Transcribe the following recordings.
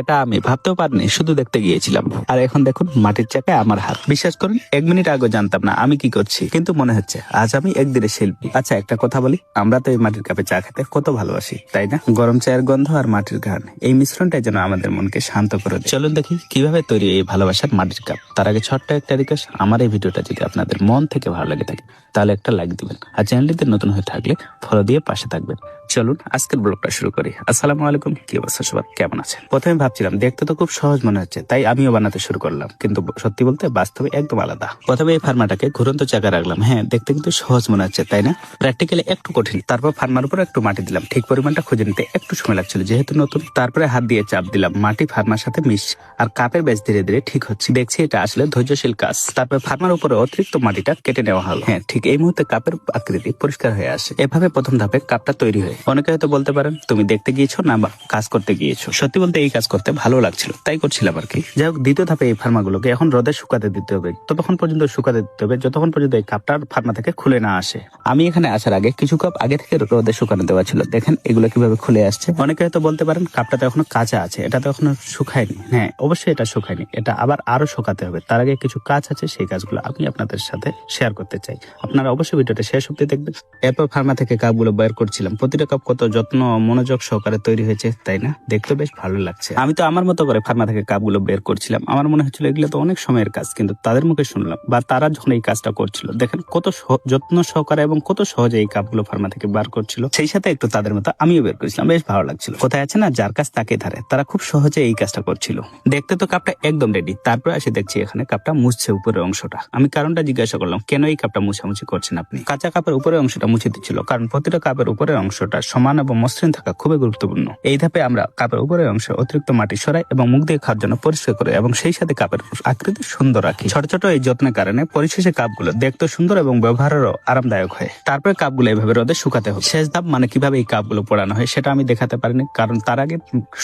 এটা আমি ভাবতেও পারিনি, শুধু দেখতে গিয়েছিলাম। আর এখন দেখুন, মাটির চাকায় আমার হাত। বিশ্বাস করুন, এক মিনিট আগে জানতাম না আমি কি করছি। কিন্তু মনে হচ্ছে, আজ আমি একদিনের শিল্পী। আচ্ছা একটা কথা বলি, আমরা তো এই মাটির কাপে চা খেতে কত ভালোবাসি, তাই না? গরম চায়ের গন্ধ আর মাটির ঘ্রাণ, এই মিশ্রণটাই যেন আমাদের মনকে শান্ত করে চলুন দেখি, কীভাবে তৈরি এই ভালোবাসার মাটির কাপ। তার আগে ছোট্ট একটা রিকোয়েস্ট আমার এই ভিডিওটা যদি আপনাদের মন থেকে ভালো লাগে থাকে, তাহলে একটা লাইক দিবেন। আর চ্যানেলটিতে নতুন হয়ে থাকলে ফলো দিয়ে পাশে থাকবেন। চলুন আজকের ব্লগটা শুরু করি। আসসালামু আলাইকুম, কি অবস্থা সবার? কেমন আছেন? প্রথমে ভাবছিলাম, দেখতে তো খুব সহজ মনে হচ্ছে, তাই আমিও বানাতে শুরু করলাম। কিন্তু সত্যি বলতে বাস্তবে একদম আলাদা। প্রথমে এই ফার্মাটাকে ঘুরন্ত চাকা রাখলাম। হ্যাঁ দেখতে কিন্তু সহজ মনে হচ্ছে, তাই না? প্র্যাকটিক্যালি একটু কঠিন। তারপর ফার্মার উপর একটু মাটি দিলাম। ঠিক পরিমাণটা খুঁজে নিতে একটু সময় লাগছিল, যেহেতু নতুন। তারপরে হাত দিয়ে চাপ দিলাম, মাটি ফার্মার সাথে মিশ। আর কাপের বেশ ধীরে ধীরে ঠিক হচ্ছে। দেখছি এটা আসলে ধৈর্যশীল কাজ। তারপর ফার্মার উপরে অতিরিক্ত মাটিটা কেটে নেওয়া হলো। হ্যাঁ ঠিক এই মুহূর্তে কাপের আকৃতি পরিষ্কার হয়ে আসে। এভাবে প্রথম ধাপে কাপটা তৈরি হয় অনেকে হয়তো বলতে পারেন, তুমি দেখতে গিয়েছো না কাজ করতে গিয়েছো? সত্যি বলতে এই কাজ করতে ভালো লাগছিল, তাই করছিলাম আর কি যাই হোক, দ্বিতীয় ধাপে এই ফার্মাগুলোকে এখন রোদে শুকাতে দিতে হবে। ততক্ষণ পর্যন্ত শুকাতে দিতে হবে, যতক্ষণ পর্যন্ত এই কাপটা ফার্মা থেকে খুলে না আসে। আমি এখানে আসার আগে কিছু কাপ আগে থেকে রোদে শুকানো দেওয়া ছিল। দেখেন, এগুলো কীভাবে খুলে আসছে। অনেকে হয়তো বলতে পারেন, কাপটা তো এখনও কাঁচা আছে, এটা তো এখনও শুকায়নি। হ্যাঁ অবশ্যই এটা শুকায়নি, এটা আবার আরও শুকাতে হবে। তার আগে কিছু কাজ আছে, সেই কাজগুলো আমি আপনাদের সাথে শেয়ার করতে চাই। আপনারা অবশ্যই ভিডিওটা শেষ অব্দি দেখবেন। এরপর ফার্মা থেকে কাপগুলো বের করছিলাম। প্রতিটা কাপ কত যত্ন, মনোযোগ সহকারে তৈরি হয়েছে, তাই না? দেখতে বেশ ভালো লাগছে। আমি তো আমার মতো করে ফার্মা থেকে কাপগুলো বের করছিলাম। আমার মনে হচ্ছিল এগুলো তো অনেক সময়ের কাজ, কিন্তু তাদের মুখে শুনলাম বা তারা যখন এই কাজটা করছিল, দেখেন কত যত্ন সহকারে এবং কত সহজে এই কাপগুলো ফার্মা থেকে বার করছিল। সেই সাথে একটু তাদের মতো আমিও বের করেছিলাম, বেশ ভালো লাগছিল। কোথায় আছে না? যার কাজ তাকে ধারে। তারা খুব সহজে এই কাজটা করছিল। দেখতে তো কাপটা একদম রেডি তারপরে এসে দেখছি এখানে কাপটা মুছছে উপরের অংশটা। আমি কারণটা জিজ্ঞাসা করলাম, কেন এই কাপটা মুছামুছি করছেন আপনি? কাঁচা কাপের উপরের অংশটা মুছে দিচ্ছিল, কারণ প্রতিটা কাপের উপরের অংশটা সমান এবং মসৃণ থাকা খুবই গুরুত্বপূর্ণ। এই ধাপে আমরা কাপের উপরের অংশে অতিরিক্ত মাটি সরাই এবং মুখ দিয়ে খাওয়ার জন্য পরিষ্কার করে এবং সেই সাথে কাপের আকৃতি সুন্দর রাখি। ছোট ছোট এই যত্নের কারণে পরিশেষে কাপগুলো দেখতে সুন্দর এবং ব্যবহারেরও আরামদায়ক হয়। তারপরে কাপগুলো এভাবে রোদে শুকাতে হবে। শেষ ধাপ মানে কীভাবে এই কাপগুলো পোড়ানো হয় সেটা আমি দেখাতে পারিনি কারণ তার আগে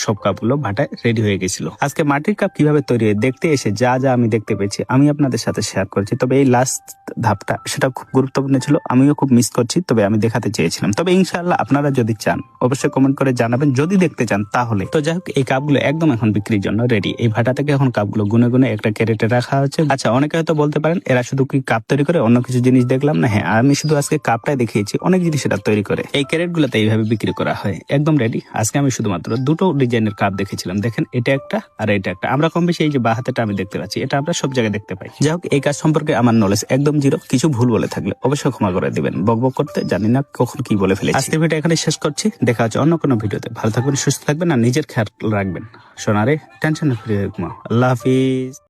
সব কাপগুলো ভাটায় রেডি হয়ে গেছিল। আজকে মাটির কাপ কীভাবে তৈরি হয় দেখতে এসে যা যা আমি দেখতে পেয়েছি আমি আপনাদের সাথে শেয়ার করছি। তবে এই লাস্ট ধাপটা সেটা খুব গুরুত্বপূর্ণ ছিল, আমিও খুব মিস করছি, তবে আমি দেখাতে চেয়েছিলাম। তবে ইনশাল্লাহ আপনারা যদি চান, অবশ্যই কমেন্ট করে জানাবেন। যদি দেখতে চান, তাহলে। তো যাই হোক, এই কাপগুলো একদম এখন বিক্রির জন্য রেডি এই ভাটা থেকে এখন কাপগুলো গুনে গুনে একটা ক্যারেটে রাখা হচ্ছে আচ্ছা অনেকে হয়তো বলতে পারেন, এরা শুধু কি কাপ তৈরি করে, অন্য কিছু জিনিস দেখলাম না? হ্যাঁ আমি শুধু আজকে কাপটাই দেখিয়েছি, অনেক জিনিস এটা তৈরি করে। এই ক্যারেট গুলোতে এইভাবে বিক্রি করা হয়, একদম রেডি আজকে আমি শুধুমাত্র দুটো ডিজাইনের কাপ দেখেছিলাম। দেখেন, এটা একটা আর এটা একটা। আমরা কম বেশি এই যে বা হাতেটা আমি দেখতে পাচ্ছি, এটা আমরা সব জায়গায় দেখতে পাই। যাই হোক, এই কাজ সম্পর্কে আমার নলেজ একদম জিরো কিছু ভুল বলে থাকলে অবশ্যই ক্ষমা করে দিবেন। বকবক করতে জানি না কখন কি বলে ফেলেছি। আজকের ভিডিও এখানে শেষ করছি। দেখা হচ্ছে অন্য কোনো ভিডিওতে। ভালো থাকবেন, সুস্থ থাকবেন আর নিজের খেয়াল রাখবেন। সোনারে, টেনশন ফ্রি আল্লাহ হাফিজ।